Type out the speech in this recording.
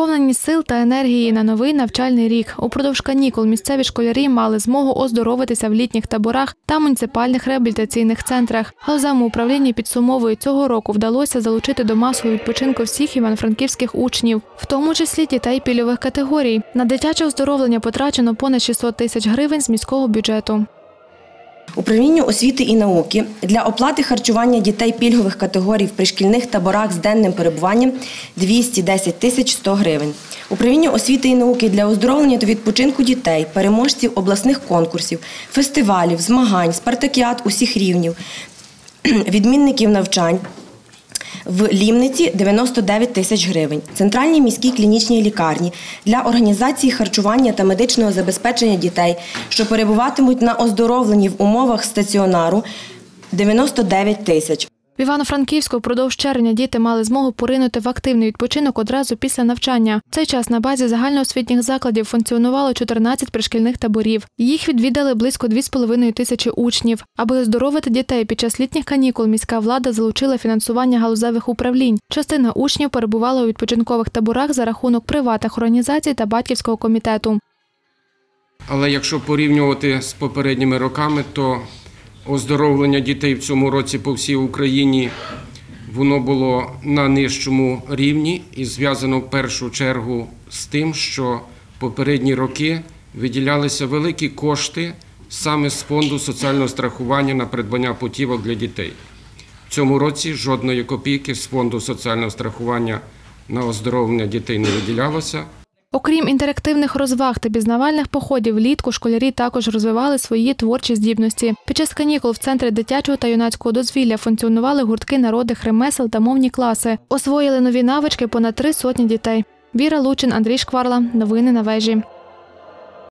Сповнені сил та енергії на новий навчальний рік. Упродовж канікул місцеві школярі мали змогу оздоровитися в літніх таборах та муніципальних реабілітаційних центрах. Галузевому управлінні підсумовують, цього року вдалося залучити до масового відпочинку всіх івано-франківських учнів, в тому числі дітей пільових категорій. На дитяче оздоровлення потрачено понад 600 тисяч гривень з міського бюджету. Управлінню освіти і науки для оплати харчування дітей пільгових категорій в пришкільних таборах з денним перебуванням 210 тисяч 100 гривень. Управлінню освіти і науки для оздоровлення та відпочинку дітей, переможців обласних конкурсів, фестивалів, змагань, спартакіад усіх рівнів, відмінників навчань. В Лімниці 99 тисяч гривень. Центральній міській клінічній лікарні для організації харчування та медичного забезпечення дітей, що перебуватимуть на оздоровленні в умовах стаціонару 99 тисяч. В Івано-Франківську впродовж червня діти мали змогу поринути в активний відпочинок одразу після навчання. В цей час на базі загальноосвітніх закладів функціонувало 14 пришкільних таборів. Їх відвідали близько 2,5 тисячі учнів. Аби оздоровити дітей під час літніх канікул, міська влада залучила фінансування галузевих управлінь. Частина учнів перебувала у відпочинкових таборах за рахунок приватних організацій та батьківського комітету. Але якщо порівнювати з попередніми роками, то оздоровлення дітей в цьому році по всій Україні воно було на нижчому рівні і зв'язано в першу чергу з тим, що попередні роки виділялися великі кошти саме з фонду соціального страхування на придбання путівок для дітей. В цьому році жодної копійки з фонду соціального страхування на оздоровлення дітей не виділялося. Окрім інтерактивних розваг та пізнавальних походів, влітку школярі також розвивали свої творчі здібності. Під час канікул в центрі дитячого та юнацького дозвілля функціонували гуртки народних ремесел та мовні класи. Освоїли нові навички понад три сотні дітей. Віра Лучин, Андрій Шкварла. Новини на вежі.